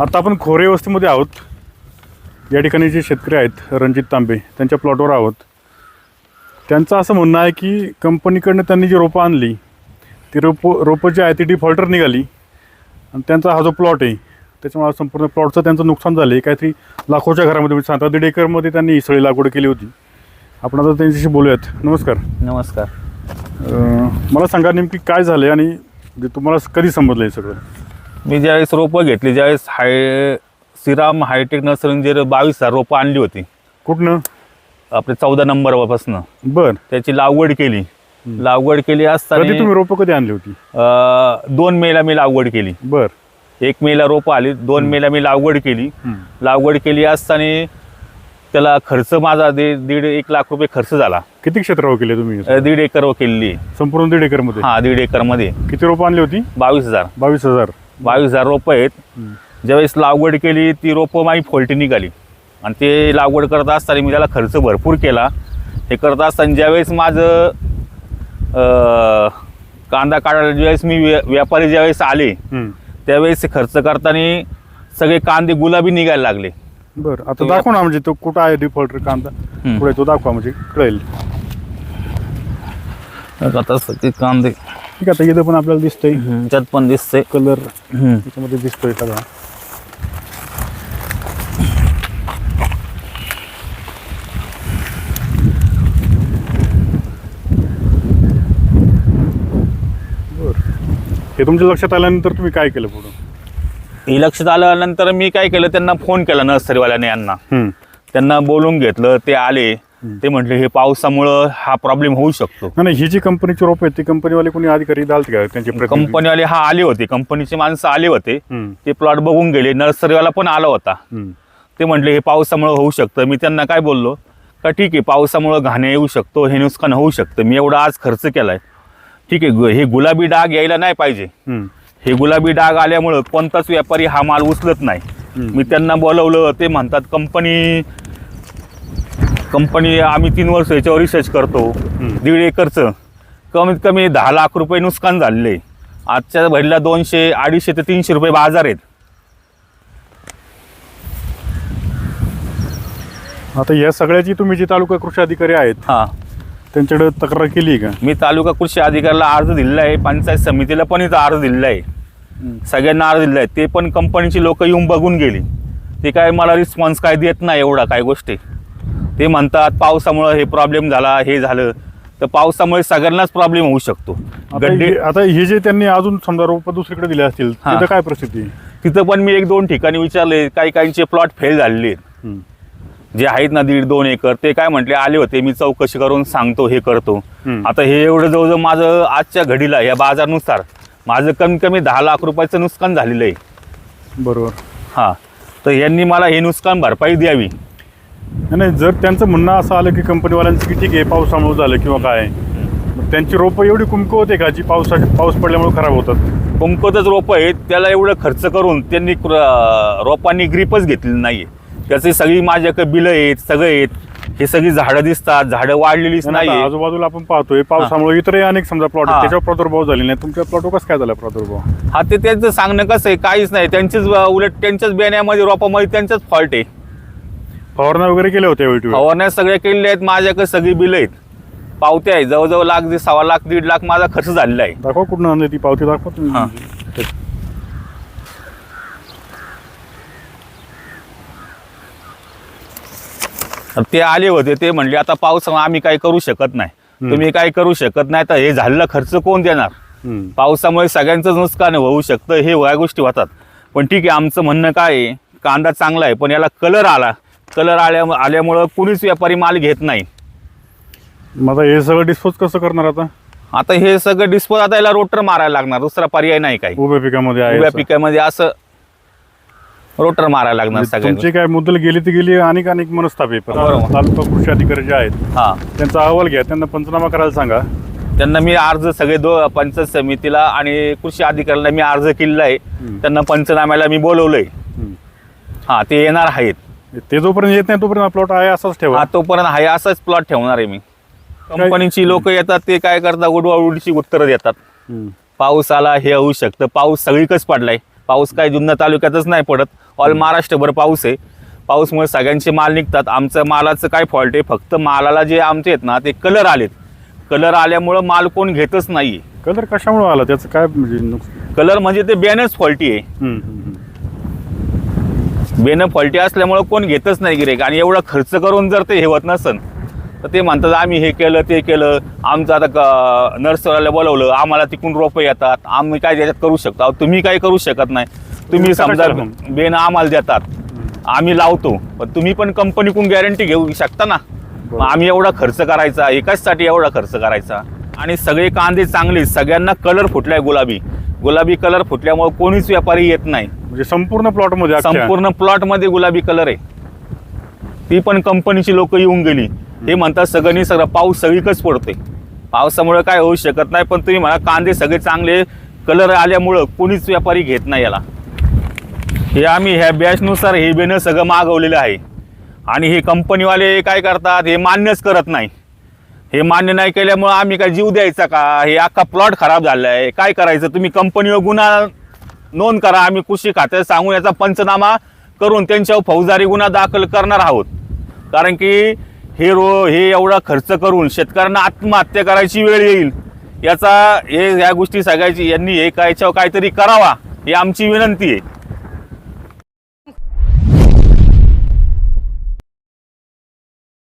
आता आपण खोरे वस्तीमध्ये आहोत. या ठिकाणी जे शेतकरी आहेत रणजित तांबे त्यांच्या प्लॉटवर आहोत. त्यांचं असं म्हणणं आहे की कंपनीकडनं त्यांनी जी रोपं आणली ती रोपं रोपं जी आहे ती डिफॉल्टर निघाली. आणि त्यांचा हा जो प्लॉट आहे त्याच्यामुळे संपूर्ण प्लॉटचं त्यांचं नुकसान झालं. आहे काहीतरी लाखोच्या घरामध्ये म्हणजे सात दीड एकरमध्ये त्यांनी ही सळी लागवड केली होती. आपण आता त्यांच्याशी बोलूयात. नमस्कार. नमस्कार. मला सांगा नेमकी काय झालं आणि तुम्हाला कधी समजलं हे सगळं? मी ज्यावेळेस रोपं घेतली ज्यावेळेस हाय श्रीराम हायटेक नर्सरी बावीस हजार रोपं आणली होती. कुठनं? आपले चौदा नंबरपासून. बरं. त्याची लागवड केली. लागवड केली कधी असताना तुम्ही रोपं कधी आणली होती? अं, दोन मेला मी लागवड केली. बरं. एक मेला रोपं आली दोन मेला मी लागवड केली. लागवड केली असताना त्याला खर्च माझा दीड दीड एक लाख रुपये खर्च झाला. किती क्षेत्रावर केले तुम्ही? अं, दीड एकर केलेली. संपूर्ण दीड एकरमध्ये? हा दीड एकरमध्ये. किती रोपं आणली होती? बावीस हजार. बावीस हजार. बावीस हजार रोपं आहेत. ज्यावेळेस लागवड केली ती रोपं माझी फोल्टी निघाली. आणि ते लागवड करत असताना मी त्याला खर्च भरपूर केला. हे करत असताना ज्यावेळेस माझं कांदा काढायला ज्यावेळेस मी व्या- व्यापारी ज्यावेळेस आले. त्यावेळेस खर्च करताना सगळे कांदे गुलाबी निघायला लागले. बरं आता दाखव ना म्हणजे तो कुठं आहे डिफॉल्टर कांदा. पुढे तो दाखवा म्हणजे कळेल. आता सगळे कांदे ठीक आहे इथं पण आपल्याला दिसतंय. त्यात पण दिसते कलर त्याच्यामध्ये दिसतोय सगळा. हे तुमच्या लक्षात आल्यानंतर तुम्ही काय केलं पुढं? हे लक्षात आल्यानंतर मी काय केलं त्यांना फोन केला नर्सरीवाल्याने यांना. त्यांना बोलून घेतलं ते आले. ते म्हटले हे पावसामुळं हा प्रॉब्लेम होऊ शकतो नाही ही जी कंपनीची रोप आहेत ती कंपनीवाले कोणी अधिकारी दालते का त्यांचे? कंपनीवाले हा आले होते कंपनीचे माणसं आले होते. ते प्लॉट बघून गेले नर्सरीवाला पण आला होता. ते म्हटले हे पावसामुळं होऊ शकतं मी त्यांना काय बोललो का ठीक आहे पावसामुळं घाणे येऊ शकतो हे नुकसान होऊ शकतं मी एवढा आज खर्च केलाय ठीक आहे हे गुलाबी डाग यायला नाही पाहिजे. हे गुलाबी डाग आल्यामुळं कोणताच व्यापारी हा माल उचलत नाही. मी त्यांना बोलवलं ते म्हणतात कंपनी कंपनी आम्ही तीन वर्ष याच्यावर रिसर्च करतो. दीड एकरचं. कमीत कमी दहा लाख रुपये नुकसान झालेले. आजच्या भरला दोनशे अडीचशे ते तीनशे रुपये बाजार आहेत. आता या सगळ्याची तुम्ही जे तालुका कृषी अधिकारी आहेत हां. त्यांच्याकडे तक्रार केली आहे का? मी तालुका कृषी अधिकाऱ्याला अर्ज दिलेला आहे. पंचायत समितीला पण इथं अर्ज दिलेला आहे. सगळ्यांना अर्ज दिलेला आहे. ते पण कंपनीची लोक येऊन बघून गेली. ते काय मला रिस्पॉन्स काय देत नाही एवढा काय गोष्टी. ते म्हणतात पावसामुळं हे प्रॉब्लेम झाला हे झालं तर पावसामुळे सगळ्यांनाच प्रॉब्लेम होऊ शकतो आता गड्डे हे- आता हे जे त्यांनी अजून समजा रोप दुसरीकडे दिले असतील हा. तिथं काय परिस्थिती आहे? तिथं पण मी एक दोन ठिकाणी विचारले काही काहींचे प्लॉट फेल झालेले आहेत हम्म. जे आहेत ना दीड दोन एकर ते काय म्हटले आले होते मी चौकशी करून सांगतो हे करतो हम्म. आता हे एवढं जवळजवळ माझं आजच्या घडीला या बाजारानुसार माझं कमीत कमी दहा लाख रुपयाचं नुकसान झालेलं आहे बरोबर हां तर यांनी मला हे नुकसान भरपाई द्यावी नाही, जर त्यांचं म्हणणं असं आलं की कंपनीवाल्यांचं की ठीक आहे पावसामुळे झालं किंवा काय मग त्यांची रोपं एवढी कुमक होते का जी पावसाची पाऊस पडल्यामुळे खराब होतात? पंकतच रोपं आहेत त्याला एवढं खर्च करून त्यांनी रोपांनी ग्रीपच घेतलेली नाही त्याचे सगळी माझ्याकडे बिलं आहेत सगळं आहेत. हे सगळी झाडं दिसतात झाडं वाढलेलीच आता नाही आजूबाजूला आपण पाहतोय पावसामुळे इतरही अनेक समजा प्लॉट. त्याच्यावर प्रादुर्भाव झाले नाही. तुमच्या प्लॉटवर कसं काय झाला प्रादुर्भाव? हा ते त्यांचं सांगणं कसं आहे काहीच नाही. त्यांचेच उलट त्यांच्याच बेण्यामध्ये रोपामध्ये त्यांचाच फॉल्ट आहे. फवारण्या वगैरे केल्या होत्या वेळी? फवारण्या सगळ्या केलेल्या आहेत माझ्याकडे सगळी बिलं आहेत. पावत्या आहेत जवळजवळ लाख दीड सव्वा लाख दीड लाख माझा खर्च झालेला आहे. दाखवा कुठून आणली ती पावती दाखवा. तुम्ही. तर ते आले होते ते म्हणले आता पाऊस आम्ही काही करू शकत नाही. तुम्ही काही करू शकत नाही तर हे झालेला खर्च कोण देणार? हम्म. पावसामुळे सगळ्यांचंच नुकसान होऊ शकतं हे या गोष्टी होतात. पण ठीक आहे आमचं म्हणणं काय आहे? कांदा चांगला आहे पण याला कलर आला. कलर आल्या आल्यामुळं कुणीच व्यापारी माल घेत नाही. मग आता हे सगळं डिस्पोज कसं करणार आता? आता हे सगळं डिस्पोज आता याला रोटर मारायला लागणार दुसरा पर्याय नाही काही. उभ्या पिकामध्ये आहे उभ्या असं. पिकामध्ये असं रोटर मारायला लागणार म्हणजे सगळ्या तुमची काय मुद्दल गेली ती गेली अनेक अनेक मनस्ताप आहे. पण बरोबर. तालुका कृषी अधिकारी जे आहेत हा. त्यांचा अहवाल घ्या त्यांना पंचनामा करायला सांगा. त्यांना मी अर्ज सगळे दो पंचायत समितीला आणि कृषी अधिकाऱ्याला मी अर्ज केलेला आहे. त्यांना पंचनाम्याला मी बोलवलंय. हा ते येणार आहेत. ते जोपर्यंत येत नाही तोपर्यंत प्लॉट आहे असाच ठेवा. हा तोपर्यंत आहे असाच प्लॉट ठेवणार आहे मी. कंपनीची लोक येतात ते काय करतात उडवा उडीची उत्तरं देतात. हम्म. पाऊस आला हे होऊ शकतं. पाऊस सगळीकच पडलाय. पाऊस काय जुन्नर तालुक्यातच नाही पडत. ऑल महाराष्ट्रभर पाऊस आहे. पाऊसमुळे सगळ्यांचे माल निघतात. आमचं मालाचं काय फॉल्ट आहे? फक्त मालाला जे आमचे आहेत ना ते कलर आलेत. कलर आल्यामुळं माल कोण घेतच नाही कलर कशामुळे आला? त्याचं काय म्हणजे नुकसान? कलर म्हणजे ते बेनच फॉल्टी आहे. हम्म, हम्म, हम्म. बेनं फॉल्टी असल्यामुळं कोण घेतच नाही गिरेक. आणि एवढा खर्च करून जर ते हेवत नसन तर ते म्हणतात आम्ही हे केलं ते केलं. आमचं आता क- नर्सवाल्याला बोलवलं आम्हाला तिकडून रोपं येतात. आम्ही काय त्याच्यात करू शकतो? तुम्ही काही करू शकत नाही. तुम्ही समजा? बेन आम्हाला देतात. आम्ही लावतो. पण तुम्ही पण कंपनीकडून गॅरंटी घेऊ शकता ना. मग. आम्ही एवढा खर्च करायचा एकाचसाठी एवढा खर्च करायचा. आणि सगळे कांदे चांगले सगळ्यांना कलर फुटलाय गुलाबी. गुलाबी कलर फुटल्यामुळे कोणीच व्यापारी येत नाही. म्हणजे संपूर्ण प्लॉटमध्ये अख्ख्या? संपूर्ण प्लॉटमध्ये गुलाबी कलर आहे. ती पण कंपनीची लोक येऊन गेली. हे म्हणतात सगळ्यांनी सगळं पाऊस सगळीकच पडतोय. पावसामुळे काय होऊ शकत नाही पण तुम्ही म्हणा कांदे सगळे चांगले कलर आल्यामुळं कोणीच व्यापारी घेत नाही याला. हे आम्ही ह्या बॅचनुसार हे बेनं सगळं मागवलेलं आहे. आणि हे कंपनीवाले काय करतात हे मान्यच करत नाही. हे मान्य नाही केल्यामुळं आम्ही काय जीव द्यायचा का? हे अख्खा प्लॉट खराब झाला आहे काय करायचं? तुम्ही कंपनीवर गुन्हा नोंद करा आम्ही कृषी खात्यात सांगून याचा पंचनामा करून त्यांच्यावर फौजदारी गुन्हा दाखल करणार आहोत. कारण की हे रो हे एवढा खर्च करून शेतकऱ्यांना आत्महत्या करायची वेळ येईल. याचा हे या गोष्टी सांगायची यांनी हे काय याच्यावर काहीतरी करावा ही आमची विनंती आहे.